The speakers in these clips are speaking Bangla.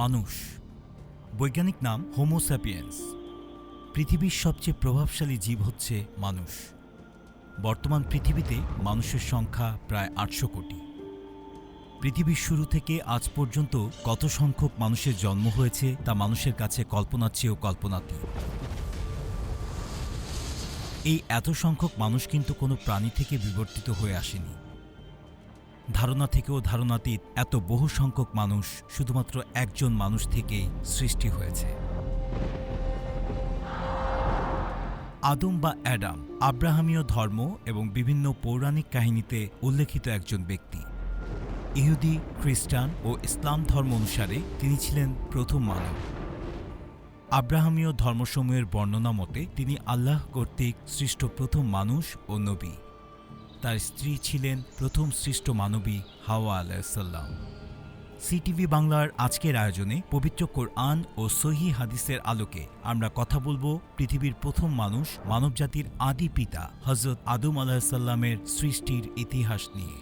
মানুষ। বৈজ্ঞানিক নাম হোমোস্যাপিয়েন্স পৃথিবীর সবচেয়ে প্রভাবশালী জীব হচ্ছে মানুষ। বর্তমান পৃথিবীতে মানুষের সংখ্যা প্রায় আটশো কোটি। পৃথিবীর শুরু থেকে আজ পর্যন্ত কত সংখ্যক মানুষের জন্ম হয়েছে তা মানুষের কাছে কল্পনার চেয়েও কল্পনাতীত। এই এত সংখ্যক মানুষ কিন্তু কোনো প্রাণী থেকে বিবর্তিত হয়ে আসেনি। ধারণা থেকেও ধারণাতীত এত বহু সংখ্যক মানুষ শুধুমাত্র একজন মানুষ থেকেই সৃষ্টি হয়েছে। আদম বা অ্যাডাম, আব্রাহামীয় ধর্ম এবং বিভিন্ন পৌরাণিক কাহিনীতে উল্লেখিত একজন ব্যক্তি। ইহুদি, খ্রিস্টান ও ইসলাম ধর্ম অনুসারে তিনি ছিলেন প্রথম মানব। আব্রাহামীয় ধর্মসমূহের বর্ণনা মতে তিনি আল্লাহ কর্তৃক সৃষ্ট প্রথম মানুষ ও নবী। তার স্ত্রী ছিলেন প্রথম সৃষ্ট মানবী হাওয়া আলাইসাল্লাম সিটিভি বাংলার আজকের আয়োজনে পবিত্র কোরআন ও সহি হাদিসের আলোকে আমরা কথা বলব পৃথিবীর প্রথম মানুষ মানবজাতির আদি পিতা হজরত আদম আলাহিসাল্লামের সৃষ্টির ইতিহাস নিয়ে।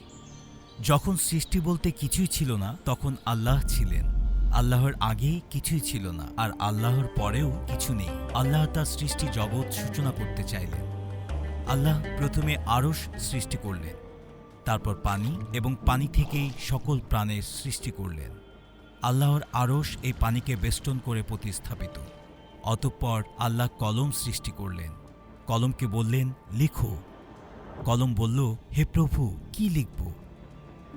যখন সৃষ্টি বলতে কিছুই ছিল না, তখন আল্লাহ ছিলেন। আল্লাহর আগে কিছুই ছিল না, আর আল্লাহর পরেও কিছু নেই। আল্লাহ তার সৃষ্টি জগৎ সূচনা করতে চাইলেন। আল্লাহ প্রথমে আরশ সৃষ্টি করলেন তারপর পানি এবং পানি থেকেই সকল প্রাণের সৃষ্টি করলেন আল্লাহর আরশ এই পানিকে বেষ্টন করে প্রতিস্থাপিত অতঃপর আল্লাহ কলম সৃষ্টি করলেন কলমকে বললেন লিখো কলম বলল হে প্রভু কি লিখব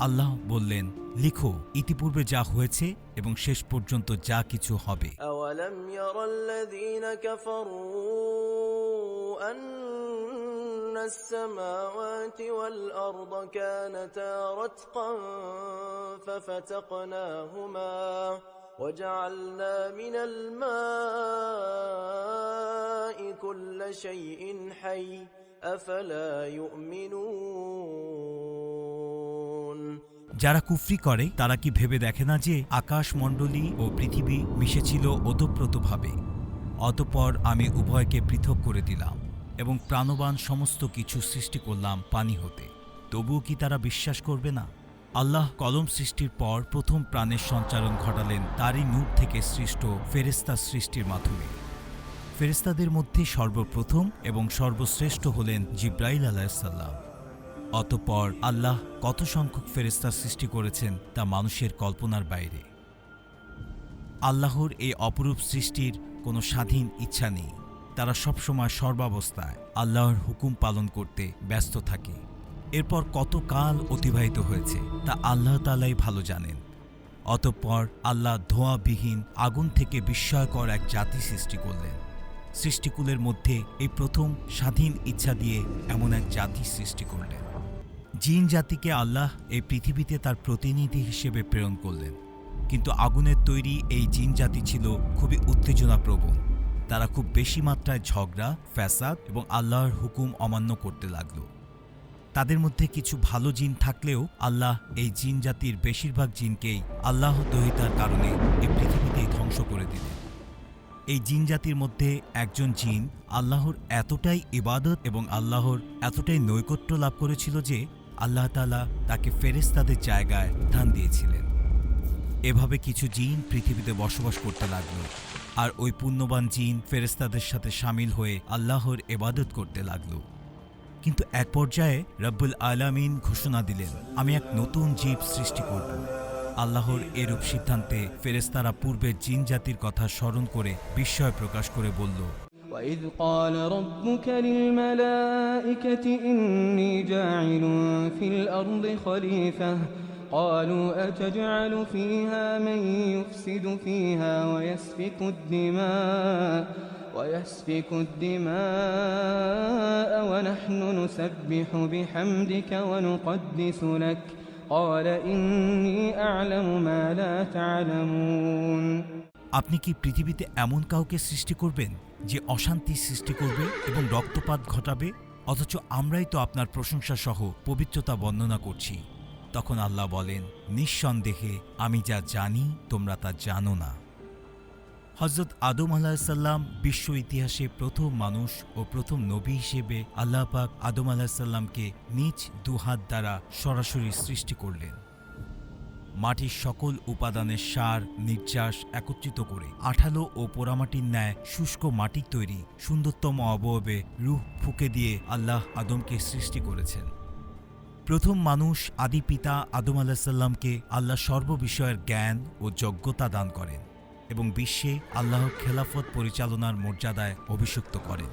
আল্লাহ বললেন লিখো ইতিপূর্বে যা হয়েছে এবং শেষ পর্যন্ত যা কিছু হবে أولم ير الذين كفروا أن السماوات والأرض كانتا رتقا ففتقناهما وجعلنا من الماء كل شيء حي أفلا يؤمنون যারা কুফরি করে তারা কি ভেবে দেখে না যে আকাশমণ্ডলী ও পৃথিবী মিশেছিল ওতপ্রোতভাবে অতপর আমি উভয়কে পৃথক করে দিলাম এবং প্রাণবান সমস্ত কিছু সৃষ্টি করলাম পানি হতে। তবুও কি তারা বিশ্বাস করবে না? আল্লাহ কলম সৃষ্টির পর প্রথম প্রাণের সঞ্চালন ঘটালেন তারই নূর থেকে সৃষ্ট ফেরেস্তা সৃষ্টির মাধ্যমে। ফেরেস্তাদের মধ্যে সর্বপ্রথম এবং সর্বশ্রেষ্ঠ হলেন জিব্রাইল আলাহিসাল্লাম অতঃপর আল্লাহ কত সংখ্যক ফেরেস্তার সৃষ্টি করেছেন তা মানুষের কল্পনার বাইরে। আল্লাহর এই অপরূপ সৃষ্টির কোনো স্বাধীন ইচ্ছা নেই। তারা সবসময় সর্বাবস্থায় আল্লাহর হুকুম পালন করতে ব্যস্ত থাকে। এরপর কত কাল অতিবাহিত হয়েছে তা আল্লাহ তালাই ভালো জানেন। অতঃপর আল্লাহ ধোঁয়াবিহীন আগুন থেকে বিস্ময়কর এক জাতি সৃষ্টি করলেন। সৃষ্টিকুলের মধ্যে এই প্রথম স্বাধীন ইচ্ছা দিয়ে এমন এক জাতি সৃষ্টি করলেন। জিন জাতিকে আল্লাহ এই পৃথিবীতে তার প্রতিনিধি হিসেবে প্রেরণ করলেন। কিন্তু আগুনের তৈরি এই জিন জাতি ছিল খুবই উত্তেজনাপ্রবণ। তারা খুব বেশি মাত্রায় ঝগড়া, ফ্যাসাদ এবং আল্লাহর হুকুম অমান্য করতে লাগল। তাদের মধ্যে কিছু ভালো জিন থাকলেও আল্লাহ এই জিন জাতির বেশিরভাগ জিনকেই আল্লাহ দহিতার কারণে এই পৃথিবীতেই ধ্বংস করে দিলেন। এই জিন জাতির মধ্যে একজন জিন আল্লাহর এতটাই ইবাদত এবং আল্লাহর এতটাই নৈকট্য লাভ করেছিল যে আল্লাহ তালা তাকে ফেরেস্তাদের জায়গায় ধান দিয়েছিলেন। এভাবে কিছু জিন পৃথিবীতে বসবাস করতে লাগল। আর ওই পুণ্যবান জিন ফেরেস্তাদের সাথে সামিল হয়ে আল্লাহর এবাদত করতে লাগলো কিন্তু এক পর্যায়ে রব্বুল আলামিন ঘোষণা দিলেন আমি এক নতুন জীব সৃষ্টি করব আল্লাহর এরূপ সিদ্ধান্তে ফেরেস্তারা পূর্বের জিন জাতির কথা স্মরণ করে বিস্ময় প্রকাশ করে বলল وإذ قال ربك للملائكة إني جاعل في الأرض خليفة قالوا أتجعل فيها من يفسد فيها ويسفك الدماء ويسفك الدماء ونحن نسبح بحمدك ونقدس لك قال إني أعلم ما لا تعلمون আপনি কি পৃথিবীতে এমন কাউকে সৃষ্টি করবেন যে অশান্তি সৃষ্টি করবে এবং রক্তপাত ঘটাবে অথচ আমরাই তো আপনার প্রশংসা সহ পবিত্রতা বর্ণনা করছি তখন আল্লাহ বলেন, নিঃসন্দেহে আমি যা জানি, তোমরা তা জানো না। হজরত আদম আলাহিসাল্লাম বিশ্ব ইতিহাসে প্রথম মানুষ ও প্রথম নবী হিসেবে আল্লাহ পাক আদম আলাহিসাল্লামকে নিজ দুহাত দ্বারা সরাসরি সৃষ্টি করলেন। মাটির সকল উপাদানের সার নির্যাস একত্রিত করে আঠালো ও পোড়ামাটির ন্যায় শুষ্ক মাটির তৈরি সুন্দরতম অবয়বে রুহ ফুকে দিয়ে আল্লাহ আদমকে সৃষ্টি করেছেন। প্রথম মানুষ আদি পিতা আদম আলাহিসাল্লামকে আল্লাহ সর্ববিষয়ের জ্ঞান ও যোগ্যতা দান করেন এবং বিশ্বে আল্লাহ খেলাফত পরিচালনার মর্যাদায় অভিষিক্ত করেন।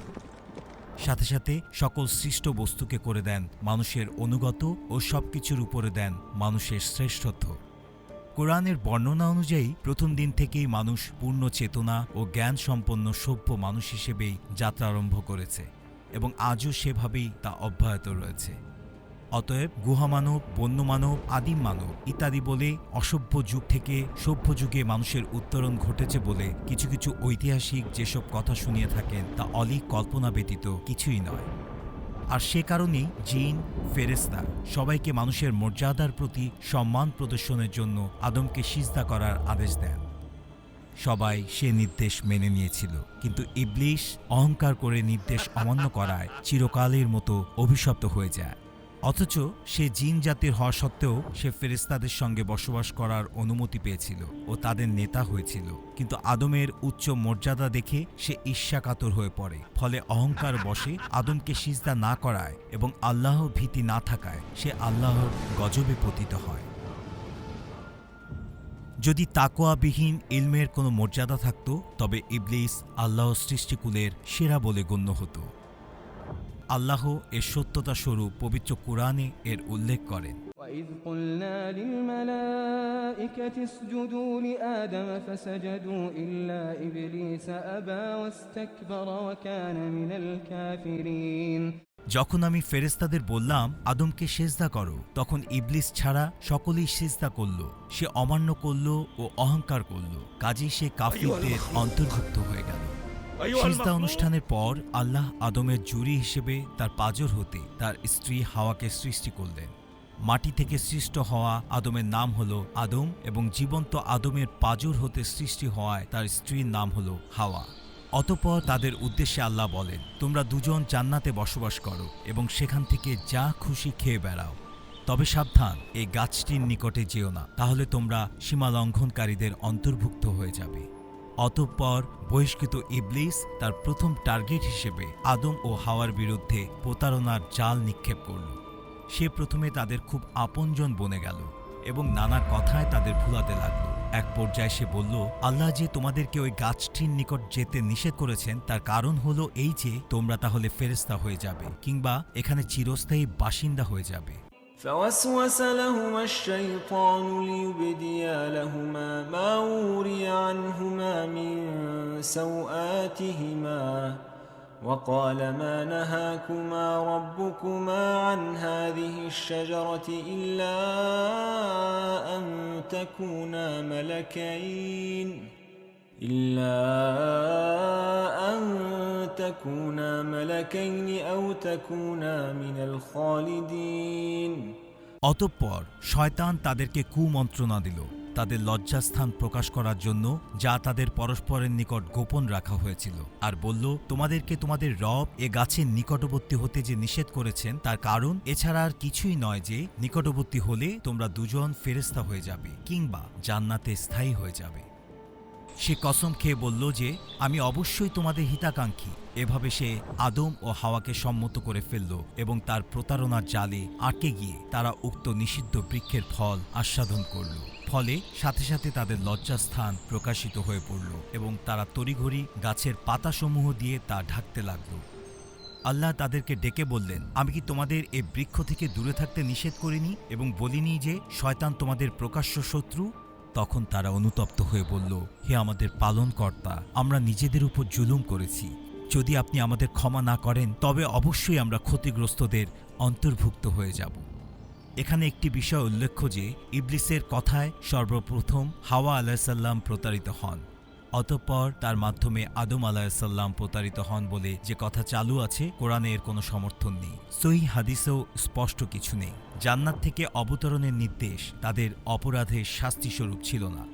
সাথে সাথে সকল সৃষ্ট বস্তুকে করে দেন মানুষের অনুগত ও সবকিছুর উপরে দেন মানুষের শ্রেষ্ঠত্ব। কোরআনের বর্ণনা অনুযায়ী প্রথম দিন থেকেই মানুষ পূর্ণ চেতনা ও জ্ঞান সম্পন্ন সভ্য মানুষ হিসেবেই যাত্রা আরম্ভ করেছে এবং আজও সেভাবেই তা অব্যাহত রয়েছে। অতএব গুহামানব, বন্যমানব আদিম মানব ইত্যাদি বলে অসভ্য যুগ থেকে সভ্য যুগে মানুষের উত্তরণ ঘটেছে বলে কিছু কিছু ঐতিহাসিক যেসব কথা শুনিয়ে থাকেন তা অলিক কল্পনা ব্যতীত কিছুই নয়। আর সে কারণেই জিন ফেরেস্তা সবাইকে মানুষের মর্যাদার প্রতি সম্মান প্রদর্শনের জন্য আদমকে সিজদা করার আদেশ দেন। সবাই সে নির্দেশ মেনে নিয়েছিল, কিন্তু ইবলিশ অহংকার করে নির্দেশ অমান্য করায় চিরকালের মতো অভিশপ্ত হয়ে যায়। অথচ সে জিন জাতির হওয়া সত্ত্বেও সে ফেরেস্তাদের সঙ্গে বসবাস করার অনুমতি পেয়েছিল ও তাদের নেতা হয়েছিল। কিন্তু আদমের উচ্চ মর্যাদা দেখে সে ঈর্ষাকাতর হয়ে পড়ে। ফলে অহংকার বসে আদমকে সিজদা না করায় এবং আল্লাহ ভীতি না থাকায় সে আল্লাহর গজবে পতিত হয়। যদি তাকোয়াবিহীন ইলমের কোনো মর্যাদা থাকত, তবে ইবলিস আল্লাহ সৃষ্টিকুলের সেরা বলে গণ্য হতো। আল্লাহ এর সত্যতা স্বরূপ পবিত্র কোরআনে এর উল্লেখ করেন وإذ قلنا للملائكة اسجدوا لآدم فسجدوا إلا إبليس أبى واستكبر وكان من الكافرين যখন আমি ফেরেস্তাদের বললাম আদমকে সেজদা করো তখন ইবলিস ছাড়া সকলেই সেজদা করল সে অমান্য করল ও অহংকার করল কাজেই সে কাফিরদের অন্তর্ভুক্ত হয়ে গেল সিজদা অনুষ্ঠানের পর আল্লাহ আদমের জুরি হিসেবে তার পাজর হতে তার স্ত্রী হাওয়াকে সৃষ্টি করলেন। মাটি থেকে সৃষ্ট হওয়া আদমের নাম হল আদম এবং জীবন্ত আদমের পাজর হতে সৃষ্টি হওয়ায় তার স্ত্রীর নাম হল হাওয়া। অতপর তাদের উদ্দেশ্যে আল্লাহ বলেন তোমরা দুজন জান্নাতে বসবাস করো এবং সেখান থেকে যা খুশি খেয়ে বেড়াও। তবে সাবধান এই গাছটির নিকটে যেও না তাহলে তোমরা সীমা লঙ্ঘনকারীদের অন্তর্ভুক্ত হয়ে যাবে। অতঃপর বহিষ্কৃত ইবলিস তার প্রথম টার্গেট হিসেবে আদম ও হাওয়ার বিরুদ্ধে প্রতারণার জাল নিক্ষেপ করল। সে প্রথমে তাদের খুব আপনজন বনে গেল এবং নানা কথায় তাদের ভুলাতে লাগল। এক পর্যায়ে সে বলল, আল্লাহ যে তোমাদেরকে ওই গাছটির নিকট যেতে নিষেধ করেছেন, তার কারণ হলো এই যে তোমরা তাহলে ফেরেস্তা হয়ে যাবে কিংবা এখানে চিরস্থায়ী বাসিন্দা হয়ে যাবে। فوسوس لهما الشيطان ليبدي لهما ما وري عنهما من سوآتهما وقال ما نهاكما ربكما عن هذه الشجرة إلا أن تكونا ملكين إلا أن تكونا ملكين أو تكونا من الخالدين অতঃপর শয়তান তাদেরকে কুমন্ত্রণা দিল তাদের লজ্জাস্থান প্রকাশ করার জন্য যা তাদের পরস্পরের নিকট গোপন রাখা হয়েছিল আর বলল তোমাদেরকে তোমাদের রব এ গাছের নিকটবর্তী হতে যে নিষেধ করেছেন তার কারণ এছাড়া আর কিছুই নয় যে নিকটবর্তী হলে তোমরা দুজন ফেরেস্তা হয়ে যাবে কিংবা জান্নাতে স্থায়ী হয়ে যাবে সে কসম খেয়ে বলল যে, আমি অবশ্যই তোমাদের হিতাকাঙ্ক্ষী। এভাবে সে আদম ও হাওয়াকে সম্মত করে ফেলল এবং তার প্রতারণার জালে আটকে গিয়ে তারা উক্ত নিষিদ্ধ বৃক্ষের ফল আস্বাদন করল। ফলে সাথে সাথে তাদের লজ্জাস্থান প্রকাশিত হয়ে পড়ল এবং তারা তড়িঘড়ি গাছের পাতাসমূহ দিয়ে তা ঢাকতে লাগল। আল্লাহ তাদেরকে ডেকে বললেন, আমি কি তোমাদের এ বৃক্ষ থেকে দূরে থাকতে নিষেধ করিনি এবং বলিনি যে, শয়তান তোমাদের প্রকাশ্য শত্রু? তখন তারা অনুতপ্ত হয়ে বলল, হে আমাদের পালনকর্তা, আমরা নিজেদের উপর জুলুম করেছি। যদি আপনি আমাদের ক্ষমা না করেন, তবে অবশ্যই আমরা ক্ষতিগ্রস্তদের অন্তর্ভুক্ত হয়ে যাব। এখানে একটি বিষয় উল্লেখ্য যে, ইবলিসের কথায় সর্বপ্রথম হাওয়া আলাহিসাল্লাম প্রতারিত হন। অতঃপর তার মাধ্যমে আদম আলাহিসাল্লাম প্রতারিত হন বলে যে কথা চালু আছে, কোরআনে এর কোনো সমর্থন নেই। সহি হাদিসেও স্পষ্ট কিছু নেই। জান্নাত থেকে অবতরণের নির্দেশ তাদের অপরাধের শাস্তিস্বরূপ ছিল না।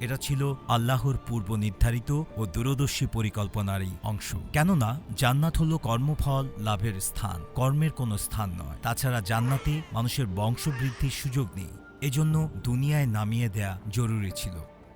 এটা ছিল আল্লাহর পূর্ব নির্ধারিত ও দূরদর্শী পরিকল্পনারই অংশ। কেননা জান্নাত হল কর্মফল লাভের স্থান, কর্মের কোনো স্থান নয়। তাছাড়া জান্নাতে মানুষের বংশবৃদ্ধির সুযোগ নেই। এজন্য দুনিয়ায় নামিয়ে দেয়া জরুরি ছিল।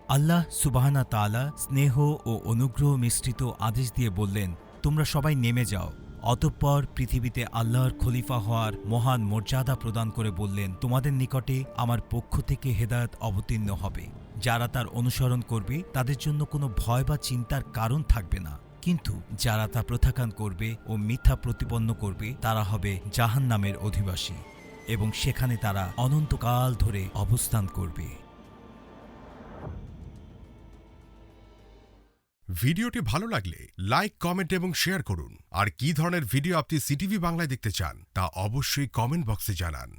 আল্লাহ সুবাহানা তাআলা স্নেহ ও অনুগ্রহ মিশ্রিত আদেশ দিয়ে বললেন, তোমরা সবাই নেমে যাও। অতঃপর পৃথিবীতে আল্লাহর খলিফা হওয়ার মহান মর্যাদা প্রদান করে বললেন, তোমাদের নিকটে আমার পক্ষ থেকে হেদায়ত অবতীর্ণ হবে। যারা তার অনুসরণ করবে, তাদের জন্য কোনো ভয় বা চিন্তার কারণ থাকবে না। কিন্তু যারা তা প্রত্যাখ্যান করবে ও মিথ্যা প্রতিপন্ন করবে, তারা হবে জাহান নামের অধিবাসী এবং সেখানে তারা অনন্তকাল ধরে অবস্থান করবে। ভিডিওটি ভালো লাগলে লাইক, কমেন্ট এবং শেয়ার করুন। আর কি ধরনের ভিডিও আপনি সিটিভি বাংলায় দেখতে চান তা অবশ্যই কমেন্ট বক্সে জানান।